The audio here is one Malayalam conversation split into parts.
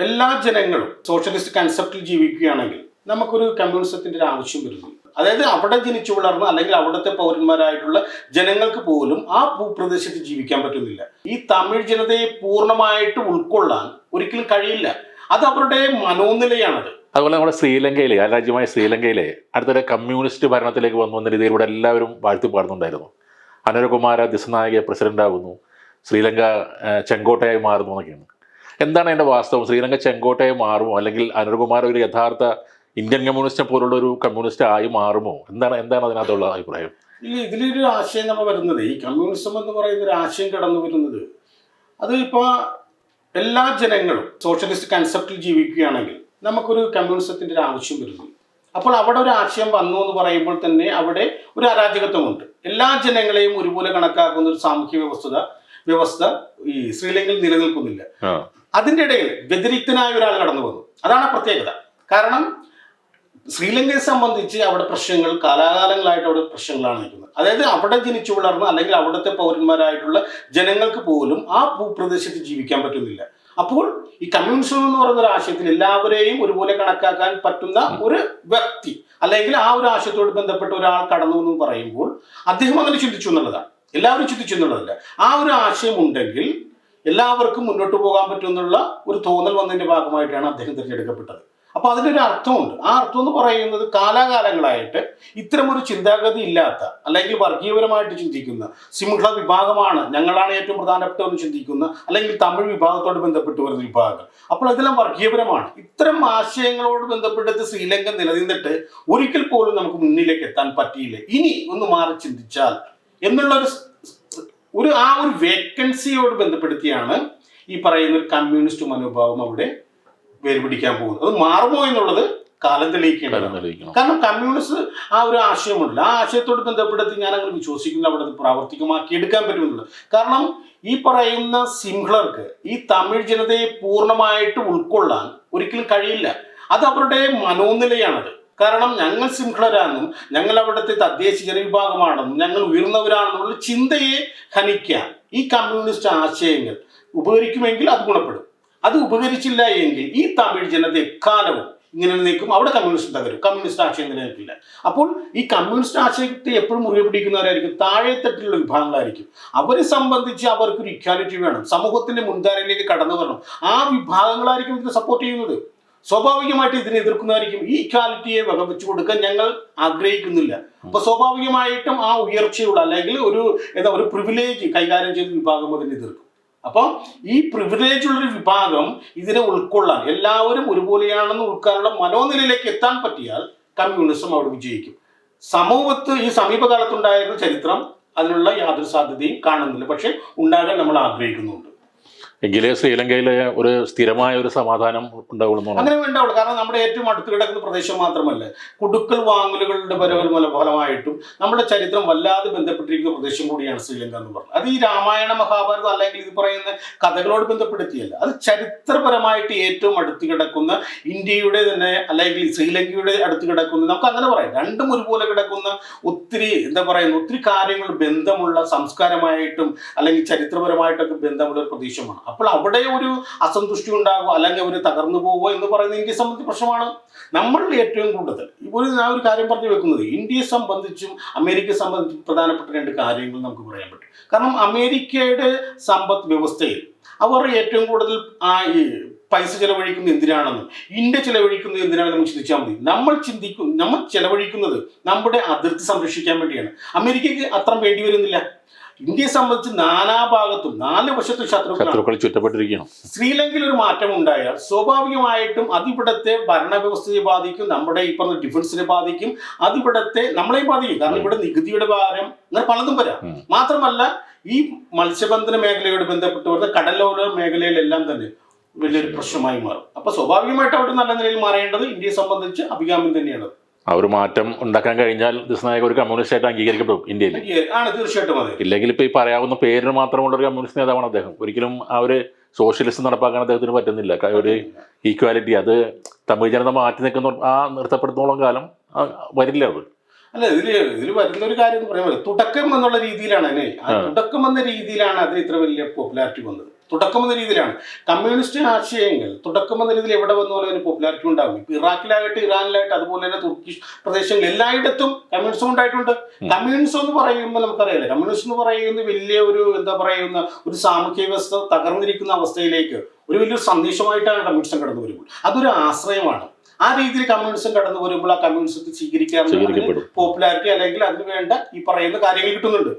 എല്ലാ ജനങ്ങളും സോഷ്യലിസ്റ്റ് കൺസെപ്റ്റിൽ ജീവിക്കുകയാണെങ്കിൽ നമുക്കൊരു കമ്മ്യൂണിസത്തിന്റെ ഒരു ആവശ്യം വരുന്നു. അതായത് അവിടെ ജനിച്ചു വളർന്ന അല്ലെങ്കിൽ അവിടുത്തെ പൗരന്മാരായിട്ടുള്ള ജനങ്ങൾക്ക് പോലും ആ ഭൂപ്രദേശത്ത് ജീവിക്കാൻ പറ്റുന്നില്ല. ഈ തമിഴ് ജനതയെ പൂർണമായിട്ട് ഉൾക്കൊള്ളാൻ ഒരിക്കലും കഴിയില്ല. അത് അവരുടെ മനോനിലയാണത്. അതുപോലെ നമ്മുടെ ശ്രീലങ്കയിലെ രാജ്യമായ ശ്രീലങ്കയിലെ അടുത്തൊരു കമ്മ്യൂണിസ്റ്റ് ഭരണത്തിലേക്ക് വന്നു എന്ന രീതിയിൽ ഇവിടെ എല്ലാവരും വാഴ്ത്തി പാടുന്നുണ്ടായിരുന്നു. അനുരകുമാര ദിസനായക പ്രസിഡന്റ് ആകുന്നു ശ്രീലങ്ക ചെങ്കോട്ടയായി മാറുന്നു എന്നൊക്കെയാണ്. എന്താണ് അതിന്റെ വാസ്തവം? ശ്രീലങ്ക ചെങ്കോട്ടയായി മാറുമോ? അല്ലെങ്കിൽ അനുരകുമാർ ഒരു യഥാർത്ഥ ഇന്ത്യൻ കമ്മ്യൂണിസ്റ്റ് പോലുള്ള ഒരു കമ്മ്യൂണിസ്റ്റ് ആയി മാറുമോ? എന്താണ് എന്താണ് അതിനകത്തുള്ള അഭിപ്രായം? ഇല്ല ഇതിലൊരു ആശയം നമ്മൾ വരുന്നത്. ഈ കമ്മ്യൂണിസം എന്ന് പറയുന്ന ഒരു ആശയം കടന്നു വരുന്നത് അത് ഇപ്പോൾ എല്ലാ ജനങ്ങളും സോഷ്യലിസ്റ്റ് കൺസെപ്റ്റിൽ ജീവിക്കുകയാണെങ്കിൽ നമുക്കൊരു കമ്മ്യൂണിസത്തിന്റെ ഒരു ആവശ്യം വരുന്നു. അപ്പോൾ അവിടെ ഒരു ആശയം വന്നു എന്ന് പറയുമ്പോൾ തന്നെ അവിടെ ഒരു അരാജകത്വമുണ്ട്. എല്ലാ ജനങ്ങളെയും ഒരുപോലെ കണക്കാക്കുന്ന ഒരു സാമൂഹ്യ വ്യവസ്ഥ വ്യവസ്ഥ ഈ ശ്രീലങ്കയിൽ നിലനിൽക്കുന്നില്ല. അതിന്റെ ഇടയിൽ വ്യതിരിക്തനായ ഒരാൾ കടന്നു വന്നു. അതാണ് പ്രത്യേകത. കാരണം ശ്രീലങ്കയെ സംബന്ധിച്ച് അവിടെ പ്രശ്നങ്ങൾ കാലാകാലങ്ങളായിട്ട് അവിടെ പ്രശ്നങ്ങളാണ് നിൽക്കുന്നത്. അതായത് അവിടെ ജനിച്ചു വളർന്ന അല്ലെങ്കിൽ അവിടുത്തെ പൗരന്മാരായിട്ടുള്ള ജനങ്ങൾക്ക് പോലും ആ ഭൂപ്രദേശത്ത് ജീവിക്കാൻ പറ്റുന്നില്ല. അപ്പോൾ ഈ കമ്മ്യൂണിസം എന്ന് പറയുന്ന ഒരു ആശയത്തിൽ എല്ലാവരെയും ഒരുപോലെ കണക്കാക്കാൻ പറ്റുന്ന ഒരു വ്യക്തി അല്ലെങ്കിൽ ആ ഒരു ആശയത്തോട് ബന്ധപ്പെട്ട ഒരാൾ കടന്നു എന്ന് പറയുമ്പോൾ അദ്ദേഹം അങ്ങനെ ചിന്തിച്ചു എന്നുള്ളതാണ്. എല്ലാവരും ചിന്തിച്ചു എന്നുള്ളതല്ല. ആ ഒരു ആശയം ഉണ്ടെങ്കിൽ എല്ലാവർക്കും മുന്നോട്ട് പോകാൻ പറ്റുമെന്നുള്ള ഒരു തോന്നൽ വന്നതിന്റെ ഭാഗമായിട്ടാണ് അദ്ദേഹം തിരഞ്ഞെടുക്കപ്പെട്ടത്. അപ്പൊ ഒരു അർത്ഥമുണ്ട്. ആ അർത്ഥം എന്ന് പറയുന്നത് കാലാകാലങ്ങളായിട്ട് ഇത്തരമൊരു ചിന്താഗതി ഇല്ലാത്ത അല്ലെങ്കിൽ വർഗീയപരമായിട്ട് ചിന്തിക്കുന്ന സിംഹള വിഭാഗമാണ് ഞങ്ങളാണ് ഏറ്റവും പ്രധാനപ്പെട്ടതെന്ന് ചിന്തിക്കുന്ന അല്ലെങ്കിൽ തമിഴ് വിഭാഗത്തോട് ബന്ധപ്പെട്ട് വരുന്ന വിഭാഗങ്ങൾ. അപ്പോൾ അതെല്ലാം വർഗീയപരമാണ്. ഇത്തരം ആശയങ്ങളോട് ബന്ധപ്പെട്ട് ശ്രീലങ്ക നിലനിന്നിട്ട് ഒരിക്കൽ പോലും നമുക്ക് മുന്നിലേക്ക് എത്താൻ പറ്റിയില്ല. ഇനി ഒന്ന് മാറി ചിന്തിച്ചാൽ എന്നുള്ള ഒരു ഒരു ആ ഒരു വേക്കൻസിയോട് ബന്ധപ്പെടുത്തിയാണ് ഈ പറയുന്ന ഒരു കമ്മ്യൂണിസ്റ്റ് മനോഭാവം അവിടെ വേർപിടിക്കാൻ പോകുന്നത്. അത് മാറുമോ എന്നുള്ളത് കാലം തെളിയിക്കേണ്ടതാണ്. കാരണം കമ്മ്യൂണിസ്റ്റ് ആ ഒരു ആശയമുണ്ട്. ആ ആശയത്തോട് ബന്ധപ്പെടുത്തി ഞാൻ അങ്ങനെ വിശ്വസിക്കുന്നു അവിടെ പ്രാവർത്തികമാക്കി എടുക്കാൻ പറ്റുമെന്നുള്ളത്. കാരണം ഈ പറയുന്ന സിംഹ്ലർക്ക് ഈ തമിഴ് ജനതയെ പൂർണമായിട്ട് ഉൾക്കൊള്ളാൻ ഒരിക്കലും കഴിയില്ല. അത് അവരുടെ മനോനിലയാണത്. കാരണം ഞങ്ങൾ സിംഹളരാണെന്നും ഞങ്ങൾ അവിടുത്തെ തദ്ദേശ ജനവിഭാഗമാണെന്നും ഞങ്ങൾ ഉയർന്നവരാണെന്നുള്ള ചിന്തയെ ഹനിക്കാൻ ഈ കമ്മ്യൂണിസ്റ്റ് ആശയങ്ങൾ ഉപകരിക്കുമെങ്കിൽ അത് ഗുണപ്പെടും. അത് ഉപകരിച്ചില്ല എങ്കിൽ ഈ തമിഴ് ജനത എക്കാലവും ഇങ്ങനെ നിൽക്കും. അവിടെ കമ്മ്യൂണിസ്റ്റ് തകരും കമ്മ്യൂണിസ്റ്റ് ആശയം നിലനിൽക്കില്ല. അപ്പോൾ ഈ കമ്മ്യൂണിസ്റ്റ് ആശയത്തെ എപ്പോഴും മുറിവ് പിടിക്കുന്നവരായിരിക്കും താഴെത്തട്ടിലുള്ള വിഭാഗങ്ങളായിരിക്കും. അവരെ സംബന്ധിച്ച് അവർക്കൊരു ഇക്വാലിറ്റി വേണം. സമൂഹത്തിന്റെ മുൻധാരയിലേക്ക് കടന്നു വരണം. ആ വിഭാഗങ്ങളായിരിക്കും ഇതിനെ സപ്പോർട്ട് ചെയ്യുന്നത്. സ്വാഭാവികമായിട്ട് ഇതിനെ എതിർക്കുന്നതായിരിക്കും. ഈ ക്വാളിറ്റിയെ വകവെച്ചു കൊടുക്കാൻ ഞങ്ങൾ ആഗ്രഹിക്കുന്നില്ല. അപ്പൊ സ്വാഭാവികമായിട്ടും ആ ഉയർച്ചയുള്ള അല്ലെങ്കിൽ ഒരു എന്താ ഒരു പ്രിവിലേജ് കൈകാര്യം ചെയ്ത വിഭാഗം അതിനെ എതിർക്കും. അപ്പം ഈ പ്രിവിലേജ് ഉള്ളൊരു വിഭാഗം ഇതിനെ ഉൾക്കൊള്ളാൻ എല്ലാവരും ഒരുപോലെയാണെന്ന് ഉൾക്കാനുള്ള മനോനിലയിലേക്ക് എത്താൻ പറ്റിയാൽ കമ്മ്യൂണിസം അവിടെ വിജയിക്കും. സമൂഹത്ത് ഈ സമീപകാലത്തുണ്ടായിരുന്ന ചരിത്രം അതിനുള്ള യാതൊരു സാധ്യതയും കാണുന്നില്ല. പക്ഷെ ഉണ്ടാകാൻ നമ്മൾ ആഗ്രഹിക്കുന്നുണ്ട്. എങ്കിലേ ശ്രീലങ്കയിലെ ഒരു സ്ഥിരമായ ഒരു സമാധാനം ഉണ്ടാവുള്ളൂ അങ്ങനെ ഉണ്ടാവുള്ളൂ. കാരണം നമ്മുടെ ഏറ്റവും അടുത്ത് കിടക്കുന്ന പ്രദേശം മാത്രമല്ല കുടുക്കൽ വാങ്ങലുകളുടെ പരവൽ ഫലമായിട്ടും നമ്മുടെ ചരിത്രം വല്ലാതെ ബന്ധപ്പെട്ടിരിക്കുന്ന പ്രദേശം കൂടിയാണ് ശ്രീലങ്ക എന്ന് പറഞ്ഞത് അത് ഈ രാമായണ മഹാഭാരതം അല്ലെങ്കിൽ ഇത് പറയുന്ന കഥകളോട് ബന്ധപ്പെടുത്തിയല്ല. അത് ചരിത്രപരമായിട്ട് ഏറ്റവും അടുത്ത് കിടക്കുന്ന ഇന്ത്യയുടെ തന്നെ അല്ലെങ്കിൽ ശ്രീലങ്കയുടെ അടുത്ത് കിടക്കുന്ന നമുക്ക് അങ്ങനെ പറയാം. രണ്ടും ഒരുപോലെ കിടക്കുന്ന ഒത്തിരി എന്താ പറയുന്ന ഒത്തിരി കാര്യങ്ങൾ ബന്ധമുള്ള സംസ്കാരമായിട്ടും അല്ലെങ്കിൽ ചരിത്രപരമായിട്ടൊക്കെ ബന്ധമുള്ള ഒരു പ്രദേശമാണ്. അപ്പോൾ അവിടെ ഒരു അസന്തുഷ്ടി ഉണ്ടാകുക അല്ലെങ്കിൽ അവർ തകർന്നു പോകുക എന്ന് പറയുന്നത് ഇന്ത്യയെ സംബന്ധിച്ച് പ്രശ്നമാണ്. നമ്മളിൽ ഏറ്റവും കൂടുതൽ ഒരു ഞാൻ ഒരു കാര്യം പറഞ്ഞു വെക്കുന്നത്. ഇന്ത്യയെ സംബന്ധിച്ചും അമേരിക്കയെ സംബന്ധിച്ചും പ്രധാനപ്പെട്ട രണ്ട് കാര്യങ്ങൾ നമുക്ക് പറയാൻ പറ്റും. കാരണം അമേരിക്കയുടെ സമ്പദ് വ്യവസ്ഥയിൽ അവർ ഏറ്റവും കൂടുതൽ ആ പൈസ ചെലവഴിക്കുന്നത് എന്തിനാണെന്നും ഇന്ത്യ ചെലവഴിക്കുന്നത് എന്തിനാണെന്ന് നമ്മൾ ചിന്തിച്ചാൽ മതി. നമ്മൾ ചിന്തിക്കും നമ്മൾ ചെലവഴിക്കുന്നത് നമ്മുടെ അതിർത്തി സംരക്ഷിക്കാൻ വേണ്ടിയാണ്. അമേരിക്കയ്ക്ക് അത്ര വേണ്ടി വരുന്നില്ല. ഇന്ത്യയെ സംബന്ധിച്ച് നാനാഭാഗത്തും നാല് വശത്തും ശത്രുക്കൾ ചുറ്റപ്പെട്ടിരിക്കണം ശ്രീലങ്കയിൽ ഒരു മാറ്റം ഉണ്ടായാൽ സ്വാഭാവികമായിട്ടും അതിവിടത്തെ ഭരണവ്യവസ്ഥയെ ബാധിക്കും നമ്മുടെ ഈ പറഞ്ഞ ഡിഫൻസിനെ ബാധിക്കും അതിവിടത്തെ നമ്മളെയും ബാധിക്കും. കാരണം ഇവിടെ നികുതിയുടെ ഭാരം അങ്ങനെ പലതും വരാം. മാത്രമല്ല ഈ മത്സ്യബന്ധന മേഖലയോട് ബന്ധപ്പെട്ട് വരുന്ന കടലോര മേഖലയിലെല്ലാം തന്നെ വലിയൊരു പ്രശ്നമായി മാറും. അപ്പൊ സ്വാഭാവികമായിട്ട് അവിടെ നല്ല നിലയിൽ മാറേണ്ടത് ഇന്ത്യയെ സംബന്ധിച്ച് അഭികാമ്യം തന്നെയാണ്. ആ ഒരു മാറ്റം ഉണ്ടാക്കാൻ കഴിഞ്ഞാൽ ദിസ്നായക ഒരു കമ്മ്യൂണിസ്റ്റ് ആയിട്ട് അംഗീകരിക്കപ്പെടും ഇന്ത്യയിൽ. ആണ് തീർച്ചയായിട്ടും അതെ. ഇല്ലെങ്കിൽ ഇപ്പൊ ഈ പറയാവുന്ന പേരിന് മാത്രമുള്ള ഒരു കമ്മ്യൂണിസ്റ്റ് നേതാവാണ് അദ്ദേഹം. ഒരിക്കലും ആ ഒരു സോഷ്യലിസം നടപ്പാക്കാൻ അദ്ദേഹത്തിന് പറ്റുന്നില്ല. ഒരു ഈക്വാലിറ്റി അത് തമിഴ് ജനത മാറ്റി നിൽക്കുന്ന ആ നിർത്തപ്പെടുത്തോളം കാലം വരില്ല അത്. അല്ല ഇതിൽ ഇതിൽ വരുന്ന ഒരു കാര്യം എന്ന് പറയുമ്പോൾ തുടക്കം എന്നുള്ള രീതിയിലാണ് അതിനെ. തുടക്കം എന്ന രീതിയിലാണ് അത് ഇത്ര വലിയ പോപ്പുലാരിറ്റി വന്നത്. തുടക്കം എന്ന രീതിയിലാണ്. കമ്മ്യൂണിസ്റ്റ് ആശയങ്ങൾ തുടക്കമെന്ന രീതിയിൽ എവിടെ വന്ന പോലെ ഒരു പോപ്പുലാരിറ്റി ഉണ്ടാകും ഇപ്പൊ ഇറാഖിലാകട്ടെ ഇറാനിലായിട്ട് അതുപോലെ തന്നെ തുർക്കി പ്രദേശങ്ങളിൽ എല്ലായിടത്തും കമ്മ്യൂണിസം ഉണ്ടായിട്ടുണ്ട്. കമ്മ്യൂണിസം എന്ന് പറയുമ്പോൾ നമുക്കറിയാലോ കമ്മ്യൂണിസം എന്ന് പറയുന്നത് വലിയ ഒരു എന്താ പറയുന്ന ഒരു സാമൂഹ്യ വ്യവസ്ഥ തകർന്നിരിക്കുന്ന അവസ്ഥയിലേക്ക് ഒരു വലിയൊരു സന്ദേശമായിട്ടാണ് കമ്മ്യൂണിസം കടന്നു വരുമ്പോൾ അതൊരു ആശ്രയമാണ്. ആ രീതിയിൽ കമ്മ്യൂണിസം കടന്നു വരുമ്പോൾ ആ കമ്മ്യൂണിസത്തെ സ്വീകരിക്കാൻ പോപ്പുലാരിറ്റി അല്ലെങ്കിൽ അതിന് വേണ്ട ഈ പറയുന്ന കാര്യങ്ങൾ കിട്ടുന്നുണ്ട്.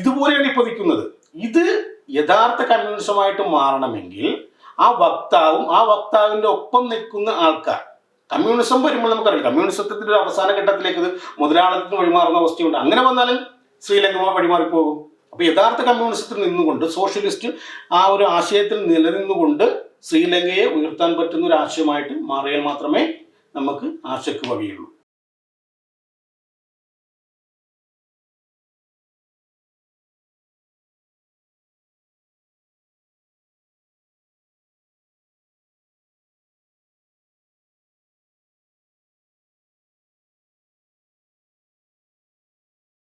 ഇതുപോലെയാണ് ഇപ്പൊ നിൽക്കുന്നത്. ഇത് യഥാർത്ഥ കമ്മ്യൂണിസമായിട്ട് മാറണമെങ്കിൽ ആ വക്താവും ആ വക്താവിന്റെ ഒപ്പം നിൽക്കുന്ന ആൾക്കാർ കമ്മ്യൂണിസം വരുമ്പോൾ നമുക്കറിയാം കമ്മ്യൂണിസത്തിന്റെ ഒരു അവസാന ഘട്ടത്തിലേക്ക് ഇത് മുതലാളിത്തത്തിന് വഴിമാറുന്ന അവസ്ഥയുണ്ട്. അങ്ങനെ വന്നാലും ശ്രീലങ്ക വഴിമാറിപ്പോകും. അപ്പൊ യഥാർത്ഥ കമ്മ്യൂണിസത്തിൽ നിന്നുകൊണ്ട് സോഷ്യലിസ്റ്റ് ആ ഒരു ആശയത്തിൽ നിലനിന്നുകൊണ്ട് ശ്രീലങ്കയെ ഉയർത്താൻ പറ്റുന്ന ഒരു ആശയമായിട്ട് മാറിയാൽ മാത്രമേ നമുക്ക് ആശയ്ക്ക് വകയുള്ളൂ